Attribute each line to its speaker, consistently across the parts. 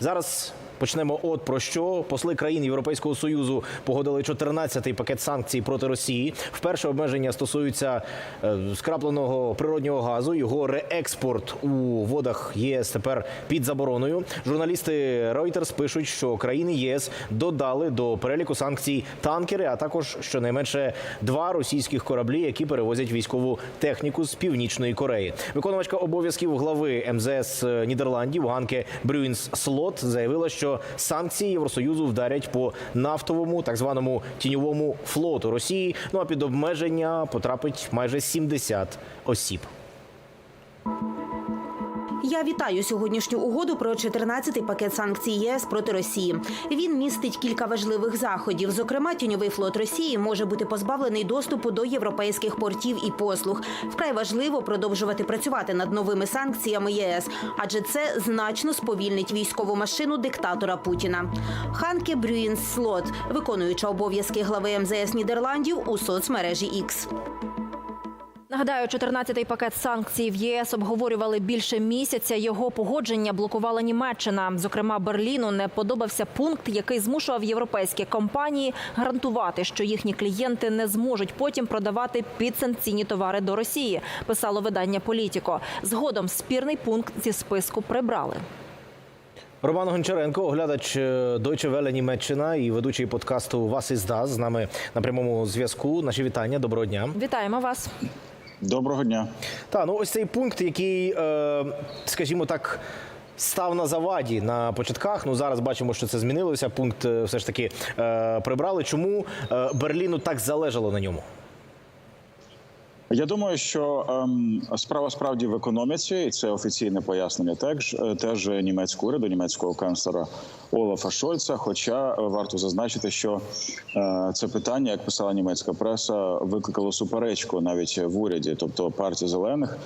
Speaker 1: Зараз почнемо от про що посли країн Європейського союзу погодили 14-й пакет санкцій проти Росії. Вперше обмеження стосуються е, скрапленого природнього газу. Його реекспорт у водах ЄС тепер під забороною. Журналісти Reuters пишуть, що країни ЄС додали до переліку санкцій танкери, а також щонайменше два російських кораблі, які перевозять військову техніку з північної Кореї. Виконувачка обов'язків глави МЗС Нідерландів Ганке Брюінс Слот заявила, що санкції Євросоюзу вдарять по нафтовому так званому тіньовому флоту Росії. Ну а під обмеження потрапить майже 70 осіб.
Speaker 2: Я вітаю сьогоднішню угоду про 14-й пакет санкцій ЄС проти Росії. Він містить кілька важливих заходів. Зокрема, тіньовий флот Росії може бути позбавлений доступу до європейських портів і послуг. Вкрай важливо продовжувати працювати над новими санкціями ЄС, адже це значно сповільнить військову машину диктатора Путіна. Ханке Брюїнс Слот, виконуюча обов'язки глави МЗС Нідерландів у соцмережі X.
Speaker 3: Нагадаю, 14-й пакет санкцій в ЄС обговорювали більше місяця. Його погодження блокувала Німеччина. Зокрема, Берліну не подобався пункт, який змушував європейські компанії гарантувати, що їхні клієнти не зможуть потім продавати підсанкційні товари до Росії. Писало видання Політіко. Згодом спірний пункт зі списку прибрали.
Speaker 1: Роман Гончаренко, оглядач е, Deutsche Welle Німеччина і ведучий подкасту Вас із ДАС з нами на прямому зв'язку. Наші вітання. Доброго дня.
Speaker 3: Вітаємо вас.
Speaker 4: Доброго дня.
Speaker 1: Та ну ось цей пункт, який, е, скажімо так. Став на заваді на початках. Ну зараз бачимо, що це змінилося. Пункт е, все ж таки е, прибрали. Чому е, Берліну так залежало на ньому?
Speaker 4: Я думаю, що ем, справа справді в економіці, і це офіційне пояснення. Теж е, теж німецького уряду, німецького канцлера Олафа Шольца. Хоча е, варто зазначити, що е, це питання, як писала німецька преса, викликало суперечку навіть в уряді, тобто партія зелених,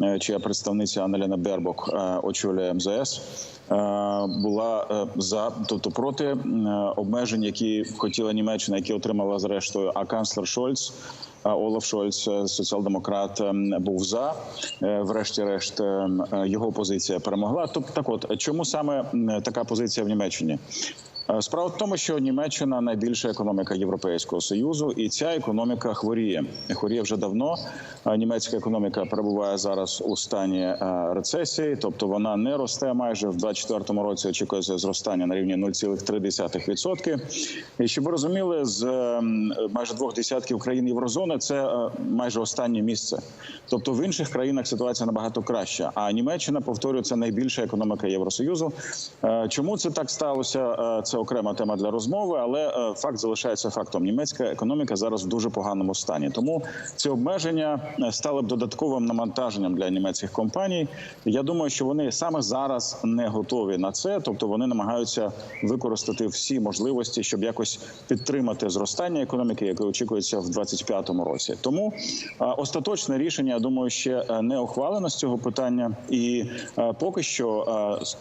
Speaker 4: е, чия представниця Аннеліна Бербок е, очолює МЗС. е, Була за, тобто проти обмежень, які хотіла Німеччина, які отримала зрештою, а канцлер Шольц Олаф Шольц, е, соціал-демократ, ем, був за. Е, Врешті-решт, ем, е, його позиція перемогла. Тобто, так от чому саме така позиція в Німеччині? Е, Справа в тому, що Німеччина найбільша економіка Європейського союзу, і ця економіка хворіє. Хворіє вже давно. Е, Німецька економіка перебуває зараз у стані е, рецесії, тобто вона не росте майже в 2024 році. Очікується зростання на рівні 0,3%. І щоб ви розуміли, з ем, майже двох десятків країн єврозони це майже останнє місце. Тобто в інших країнах ситуація набагато краща. А Німеччина повторюю, це найбільша економіка Євросоюзу. Чому це так сталося? Е, Окрема тема для розмови, але е, факт залишається фактом. Німецька економіка зараз в дуже поганому стані. Тому ці обмеження е, стали б додатковим навантаженням для німецьких компаній. Я думаю, що вони саме зараз не готові на це, тобто вони намагаються використати всі можливості, щоб якось підтримати зростання економіки, яке очікується в 2025 році. Тому е, остаточне рішення, я думаю, ще не ухвалено з цього питання, і поки що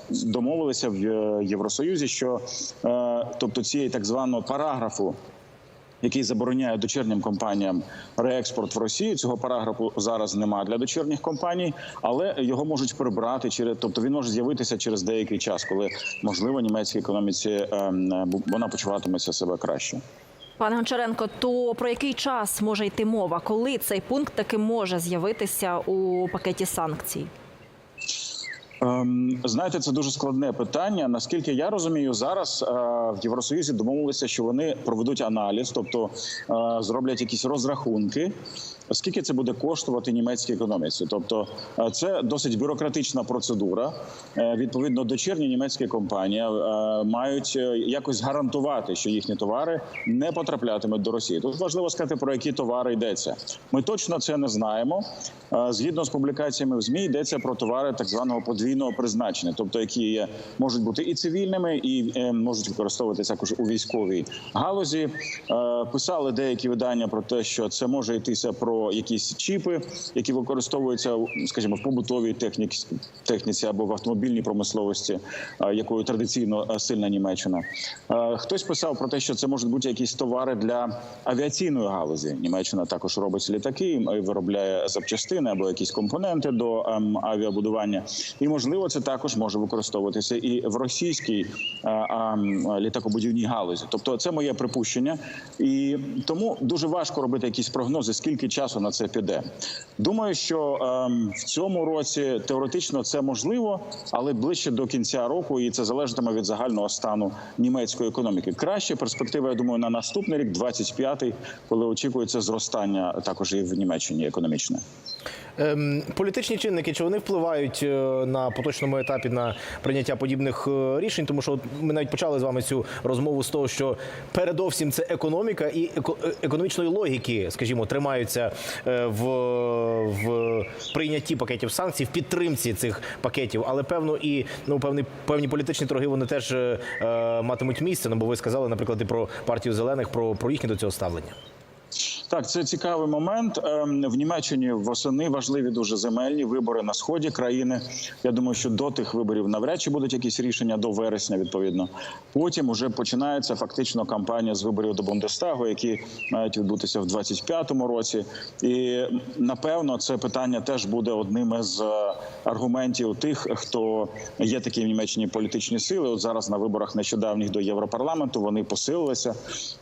Speaker 4: домовилися в Євросоюзі, що тобто цієї так званого параграфу. Який забороняє дочірнім компаніям реекспорт в Росію. Цього параграфу зараз немає для дочірніх компаній, але його можуть прибрати через, тобто він може з'явитися через деякий час, коли можливо німецькій економіці ем, бу- вона почуватиметься себе краще.
Speaker 3: Пане Гончаренко, то про який час може йти мова, коли цей пункт таки може з'явитися у пакеті санкцій?
Speaker 4: Ем, Знаєте, це дуже складне питання. Наскільки я розумію, зараз е, в Євросоюзі домовилися, що вони проведуть аналіз, тобто е, зроблять якісь розрахунки. Скільки це буде коштувати німецькій економіці? Тобто, е, це досить бюрократична процедура. Е, Відповідно, дочірні німецькі компанії е, мають якось гарантувати, що їхні товари не потраплятимуть до Росії. Тут важливо сказати про які товари йдеться. Ми точно це не знаємо. Згідно з публікаціями в змі йдеться про товари так званого подвійного призначення, тобто які є можуть бути і цивільними, і можуть використовуватися також у військовій галузі. Писали деякі видання про те, що це може йтися про якісь чіпи, які використовуються, скажімо, в побутовій техніці, техніці або в автомобільній промисловості, е, якою традиційно е, сильна Німеччина. Е, Хтось писав про те, що це можуть бути якісь товари для авіаційної галузі. Німеччина також робить літаки, виробляє запчастини або якісь компоненти до ем, авіабудування. І можливо, це також може використовуватися і в російській ем, літакобудівній галузі. Тобто, це моє припущення, і тому дуже важко робити якісь прогнози, скільки часу на це піде. Думаю, що ем, в цьому році теоретично це можливо, але ближче до кінця року, і це залежатиме від загального стану німецької економіки. Краще перспектива, я думаю, на наступний рік, 25-й, коли очікується зростання також і в Німеччині економічне.
Speaker 1: Ем, політичні чинники чи вони впливають е, на поточному етапі на прийняття подібних е, рішень? Тому що ми навіть почали з вами цю розмову з того, що передовсім це економіка і е, економічної логіки, скажімо, тримаються в, в прийнятті пакетів санкцій, в підтримці цих пакетів. Але певно і ну певні певні політичні торги вони теж е, матимуть місце. Ну бо ви сказали, наприклад, і про партію зелених, про, про їхнє до цього ставлення.
Speaker 4: Так, це цікавий момент. Ем, В Німеччині восени важливі дуже земельні вибори на сході країни. Я думаю, що до тих виборів навряд чи будуть якісь рішення до вересня. Відповідно, потім уже починається фактично кампанія з виборів до Бундестагу, які мають відбутися в 25-му році. І напевно це питання теж буде одним із е, аргументів тих, хто є такі в Німеччині політичні сили. От зараз на виборах нещодавніх до Європарламенту вони посилилися.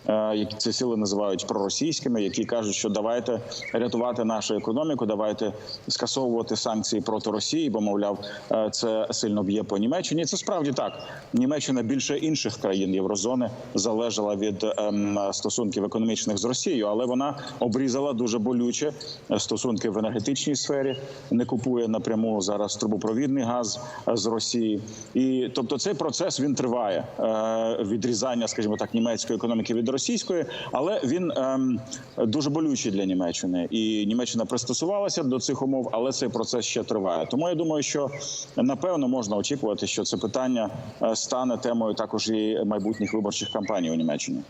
Speaker 4: Е, ці сили називають проросійськими, які кажуть, що давайте рятувати нашу економіку, давайте скасовувати санкції проти Росії, бо мовляв, е, це сильно б'є по Німеччині. Це справді так. Німеччина більше інших країн Єврозони залежала від ем, стосунків економічних з Росією, але вона обрізала дуже болюче стосунки в енергетичній сфері. Не купує напряму зараз трубопровідний газ е, з Росії, і тобто цей процес він триває е, відрізання, скажімо так, німецької економіки від російської, але він ем, дуже болючі для Німеччини, і Німеччина пристосувалася до цих умов, але цей процес ще триває. Тому я думаю, що напевно можна очікувати, що це питання е, стане темою також і майбутніх виборчих кампаній у Німеччині.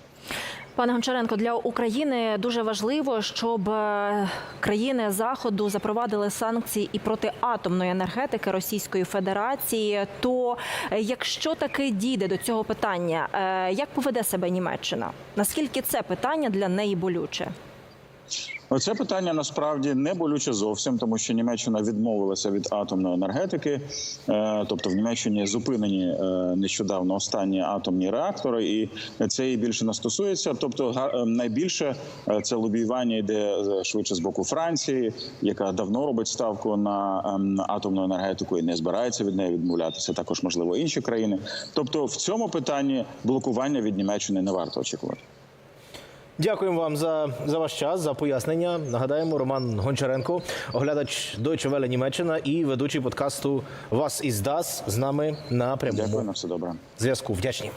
Speaker 3: Пане Гончаренко, для України дуже важливо, щоб е, країни заходу запровадили санкції і проти атомної енергетики Російської Федерації. То е, якщо таки дійде до цього питання, е, як поведе себе Німеччина? Наскільки це питання для неї болюче?
Speaker 4: Оце питання насправді не болюче зовсім, тому що Німеччина відмовилася від атомної енергетики, Е, тобто в Німеччині зупинені е, нещодавно останні атомні реактори, і це її більше не стосується. Тобто, е, найбільше це лобіювання йде швидше з боку Франції, яка давно робить ставку на ем, атомну енергетику і не збирається від неї відмовлятися. Також можливо інші країни. Тобто, в цьому питанні блокування від Німеччини не варто очікувати.
Speaker 1: Дякуємо вам за, за ваш час, за пояснення. Нагадаємо, Роман Гончаренко, оглядач Deutsche Welle Німеччина і ведучий подкасту Вас із Дас з нами на
Speaker 4: Дякую на все добре.
Speaker 1: зв'язку. Вдячні.